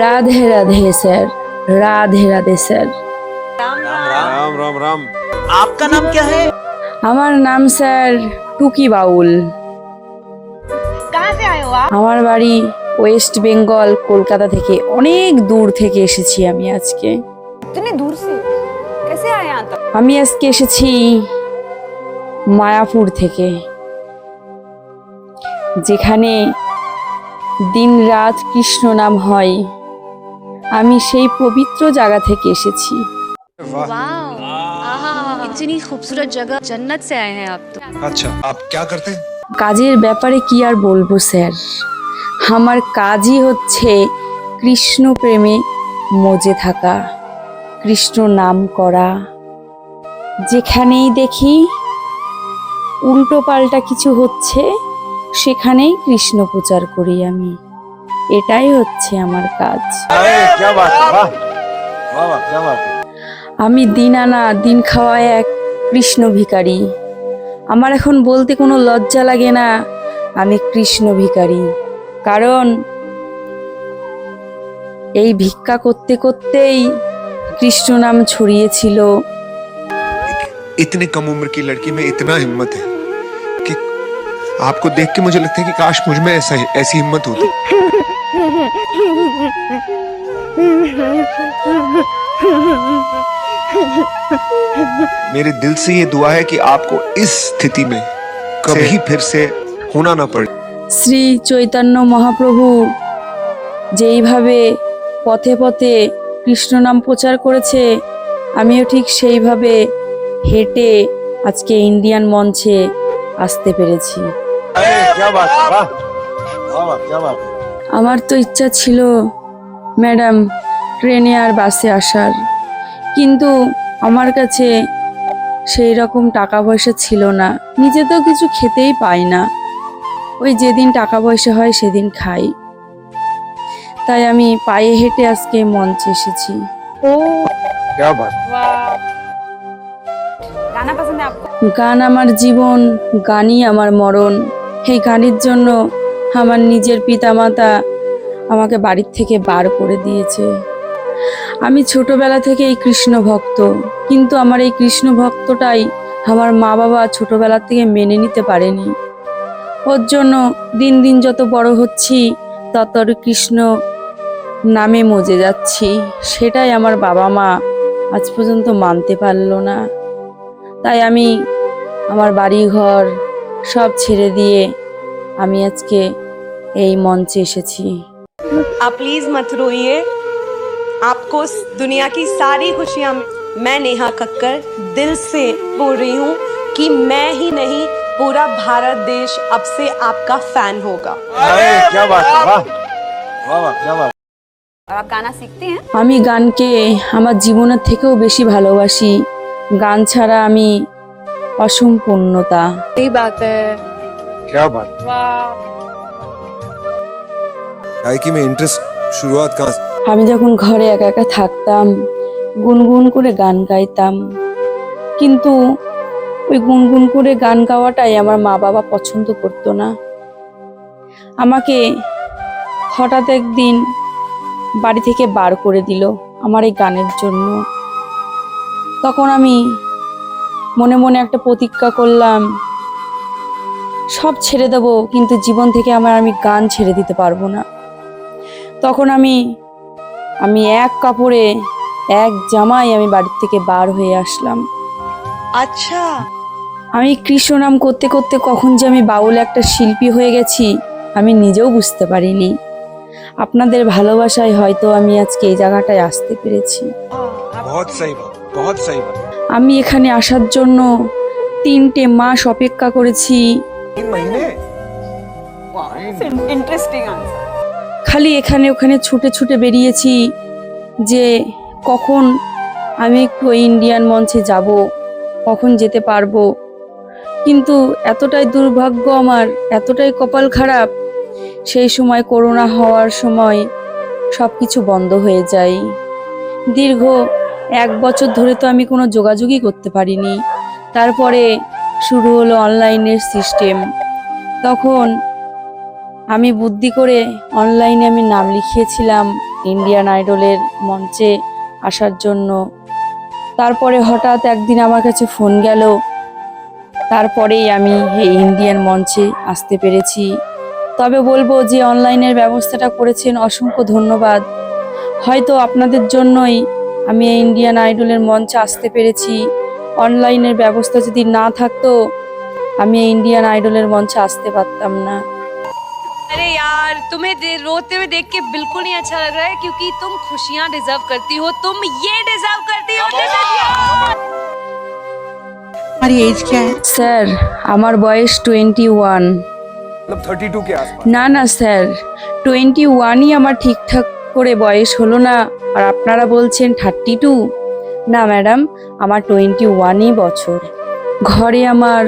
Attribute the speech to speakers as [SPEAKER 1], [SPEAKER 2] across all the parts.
[SPEAKER 1] Radhe Radhe sir Radhe Radhe sir
[SPEAKER 2] Ram Ram Ram
[SPEAKER 3] आपका नाम क्या है
[SPEAKER 1] আমার নাম স্যার টুকি বাউল
[SPEAKER 4] कहाँ से आए हो आप
[SPEAKER 1] আমার বাড়ি ওয়েস্ট বেঙ্গল কলকাতা থেকে অনেক দূর থেকে এসেছি আমি আজকে
[SPEAKER 4] इतने दूर से कैसे आए यहाँ तक
[SPEAKER 1] আমি আজকে এসেছি মায়াপুর থেকে যেখানে দিন রাত কৃষ্ণ নাম হয়। আমি সেই পবিত্র জায়গা থেকে এসেছি। কাজের ব্যাপারে কি আর বলব স্যার? আমার কাজই হচ্ছে কৃষ্ণ প্রেমে মজে থাকা কৃষ্ণ নাম করা। যেখানেই দেখি উল্টো পাল্টা কিছু হচ্ছে সেখানেই কৃষ্ণ প্রচার করি আমি। এটাই হচ্ছে আমার কাজ। আমি দিন আনা দিন খাওয়ায় এক কৃষ্ণ ভিকারী আমার এখন বলতে কোনো লজ্জা লাগে না আমি কৃষ্ণ ভিকারী কারণ এই ভিক্ষা করতে করতেই কৃষ্ণ নাম ছড়িয়েছিল।
[SPEAKER 2] ইতনে কম উম্র কি লড়কি মে ইতনা হিম্মত হ্যাঁ आपको देख के मुझे लगता है कि काश मुझ में ऐसा ऐसी हिम्मत होती मेरे दिल से ये दुआ है कि आपको इस स्थिति में कभी फिर से होना ना पड़े
[SPEAKER 1] শ্রী চৈতন্য মহাপ্রভু যেইভাবে পথে পথে কৃষ্ণ নাম প্রচার করেছে আমিও ঠিক সেইভাবে হেঁটে আজকে ইন্ডিয়ান মঞ্চে আসতে পেরেছি আমার তো ইচ্ছা ছিল ম্যাডাম ট্রেনে আর বাসে আসার কিন্তু আমার কাছে সেই রকম টাকা পয়সা ছিল না। নিজে তো কিছু খেতেই পাই না। ওই যেদিন টাকা পয়সা হয় সেদিন খাই। তাই আমি পায়ে হেঁটে আজকে মঞ্চে এসেছি। গান আমার জীবন গানই আমার মরণ। এই গানের জন্য আমার নিজের পিতামাতা আমাকে বাড়ির থেকে বার করে দিয়েছে। আমি ছোটবেলা থেকে এই কৃষ্ণ ভক্ত, কিন্তু আমার এই কৃষ্ণ ভক্তটাই আমার মা বাবা ছোটবেলা থেকে মেনে নিতে পারেনি। ওর জন্য দিন দিন যত বড় হচ্ছি, তত কৃষ্ণ নামে মজে যাচ্ছি। সেটাই আমার বাবা মা আজ পর্যন্ত মানতে পারল না। তাই আমি আমার বাড়ি ঘর সব ছেড়ে দিয়ে আমি আজকে এই মঞ্চে এসেছি
[SPEAKER 5] आप प्लीज मत रोइए आपको इस दुनिया की सारी खुशियां मैं नेहा कक्कर दिल से बोल रही हूँ कि मैं ही नहीं पूरा भारत देश अब से आपका फैन होगा
[SPEAKER 2] क्या बात है वाह वाह वाह क्या बात
[SPEAKER 4] और आप गाना सीखते हैं
[SPEAKER 1] আমি গানকে আমার জীবনের থেকেও বেশি ভালোবাসি গান ছাড়া আমি অসম্পূর্ণতা
[SPEAKER 6] सही बात है
[SPEAKER 2] क्या बात गायकी में इंटरेस्ट शुरुआत कहाँ से
[SPEAKER 1] আমি যখন ঘরে একা একা থাকতাম গুনগুন করে গান গাইতাম কিন্তু ওই গুনগুন করে গান গাওয়াটাই আমার মা বাবা পছন্দ করতো না আমাকে হঠাৎ একদিন বাড়ি থেকে বার করে দিল আমার এই গানের জন্য তখন আমি মনে মনে একটা প্রতিজ্ঞা করলাম সব ছেড়ে দেবো কিন্তু জীবন থেকে আমার আমি গান ছেড়ে দিতে পারব না। তখন আমি আমি এক কাপড়ে এক জামাই আমি বাড়ির থেকে বার হয়ে আসলাম।
[SPEAKER 5] আচ্ছা।
[SPEAKER 1] আমি কৃষ্ণনাম করতে করতে কখন যে আমি বাউল একটা শিল্পী হয়ে গেছি আমি নিজেও বুঝতে পারিনি। আপনাদের ভালোবাসায় হয়তো আমি আজকে এই জায়গাটায় আসতে পেরেছি। আমি এখানে আসার জন্য তিনটে মাস অপেক্ষা করেছি। খালি এখানে ওখানে ছুটে ছুটে বেরিয়েছি যে কখন আমি একটু ইন্ডিয়ান মঞ্চে যাব কখন যেতে পারব। কিন্তু এতটাই দুর্ভাগ্য আমার এতটাই কপাল খারাপ সেই সময় করোনা হওয়ার সময় সব কিছু বন্ধ হয়ে যায়। দীর্ঘ এক বছর ধরে তো আমি কোনো যোগাযোগই করতে পারিনি। তারপরে শুরু হলো অনলাইনের সিস্টেম। তখন আমি বুদ্ধি করে অনলাইনে আমি নাম লিখিয়েছিলাম ইন্ডিয়ান আইডলের মঞ্চে আসার জন্য। তারপরে হঠাৎ একদিন আমার কাছে ফোন গেল। তারপরেই আমি এই ইন্ডিয়ান মঞ্চে আসতে পেরেছি। তবে বলবো যে অনলাইনের ব্যবস্থাটা করেছেন অসংখ্য ধন্যবাদ হয়তো আপনাদের জন্যই আমি এই ইন্ডিয়ান আইডলের মঞ্চে আসতে পেরেছি অনলাইনের ব্যবস্থা যদি না থাকতো আমি এই ইন্ডিয়ান আইডলের মঞ্চে আসতে পারতাম না
[SPEAKER 6] अरे यार तुम्हें दे, रोते हुए देख के बिल्कुल नहीं अच्छा लग रहा है क्योंकि तुम खुशियां डिजर्व करती हो तुम ये डिजर्व करती हो
[SPEAKER 3] हमारी एज क्या है
[SPEAKER 1] স্যার আমার বয়স টোয়েন্টি ওয়ান
[SPEAKER 2] मतलब थर्टी टू के आसपास
[SPEAKER 1] না না স্যার টোয়েন্টি ওয়ানই আমার ঠিকঠাক করে বয়স হলো না আর আপনারা বলছেন থার্টি টু না ম্যাডাম আমার টোয়েন্টি ওয়ানই বছর ঘরে আমার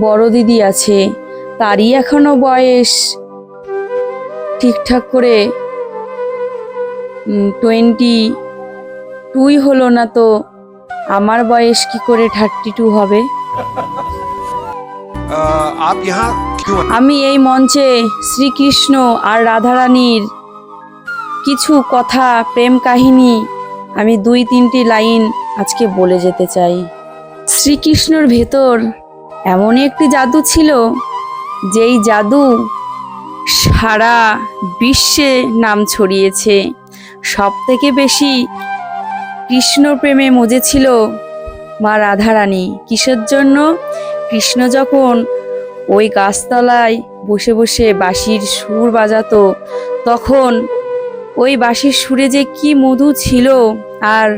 [SPEAKER 1] বড় দিদি আছে তারই এখনো বয়স ঠিকঠাক করে টোয়েন্টি টুই হলো না তো আমার বয়স কি করে থার্টি টু হবে
[SPEAKER 2] अ, आप यहाँ क्यों आए?
[SPEAKER 1] আমি এই মঞ্চে শ্রীকৃষ্ণ আর রাধারানীর কিছু কথা, প্রেম কাহিনী আমি দুই তিনটি লাইন আজকে বলে যেতে চাই। শ্রীকৃষ্ণর ভেতর এমন একটি জাদু ছিল, যেই জাদু সারা বিশ্বে নাম ছড়িয়েছে। সব থেকে বেশি কৃষ্ণ প্রেমে মজেছিল মা রাধারানী। কিসের জন্য? কৃষ্ণ যখন ওই গাছতলায় বসে বসে বাঁশির সুর বাজাতো। তখন ওই বাঁশির সুরে যে কি মধু ছিল, আর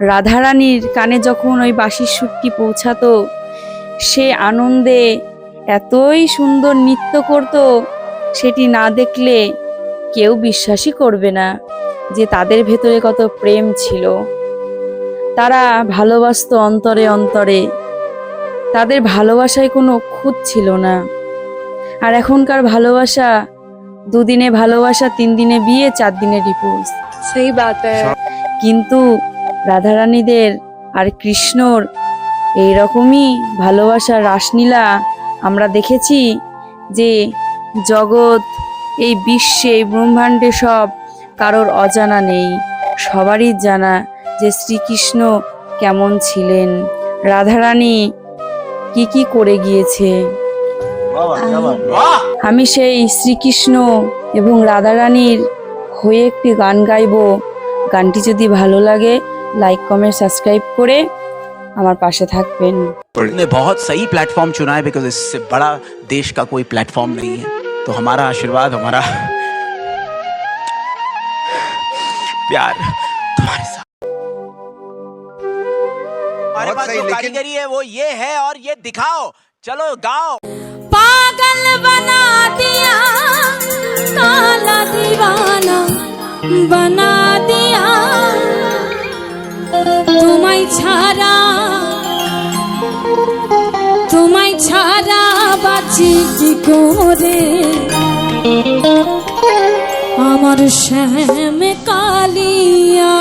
[SPEAKER 1] রাধারানীর কানে যখন ওই বাঁশির সুরটি পৌঁছাতো, সে আনন্দে এতই সুন্দর নৃত্য করত, সেটি না দেখলে কেউ বিশ্বাসই করবে না যে তাদের ভেতরে কত প্রেম ছিল। তারা ভালোবাসত অন্তরে অন্তরে। তাদের ভালোবাসায় কোনো খুঁত ছিল না। আর এখনকার ভালোবাসা, দুদিনে ভালোবাসা তিন দিনে বিয়ে চার দিনে ডিভোর্স
[SPEAKER 5] সেই
[SPEAKER 1] কিন্তু রাধারানীদের আর কৃষ্ণর এই রকমই ভালোবাসার রাসলীলা আমরা দেখেছি যে জগৎ, এই বিশ্বে, এই ব্রহ্মাণ্ডে সব কারোর অজানা নেই। সবারই জানা যে শ্রীকৃষ্ণ কেমন ছিলেন। রাধারানী কি কি করে গিয়েছে আমি সেই শ্রীকৃষ্ণ এবং রাধারানীর হয়ে একটি গান গাইবো গানটি যদি ভালো লাগে লাইক কমেন্ট সাবস্ক্রাইব করে আমার পাশে থাকবেন
[SPEAKER 3] तुमने बहुत सही प्लेटफॉर्म चुना है बिकॉज इससे बड़ा देश का कोई प्लेटफॉर्म नहीं है तो हमारा आशीर्वाद हमारा प्यार तुम्हारे साथ पास
[SPEAKER 2] सही,
[SPEAKER 3] जो
[SPEAKER 2] लेकिन-
[SPEAKER 3] कारीगरी है वो ये है और ये दिखाओ चलो गाओ
[SPEAKER 7] पागल बना दिया काला दीवाना बना दिया তোমায় ছাড়া তোমায় ছাড়া বাঁচি কি করে আমার শ্যাম কালিয়া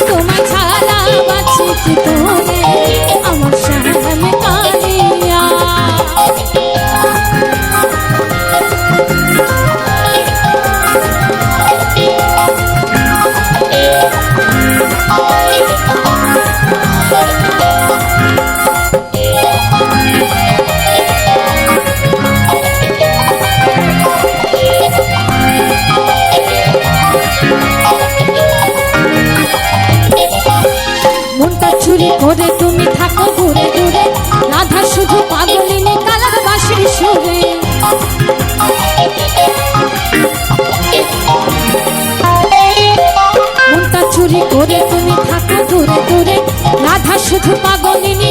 [SPEAKER 7] তোমার ছাড়া বাচ্চি কি করে? দূরে তুমি থাকো দূরে দূরে রাধা শুধু পাগলিনী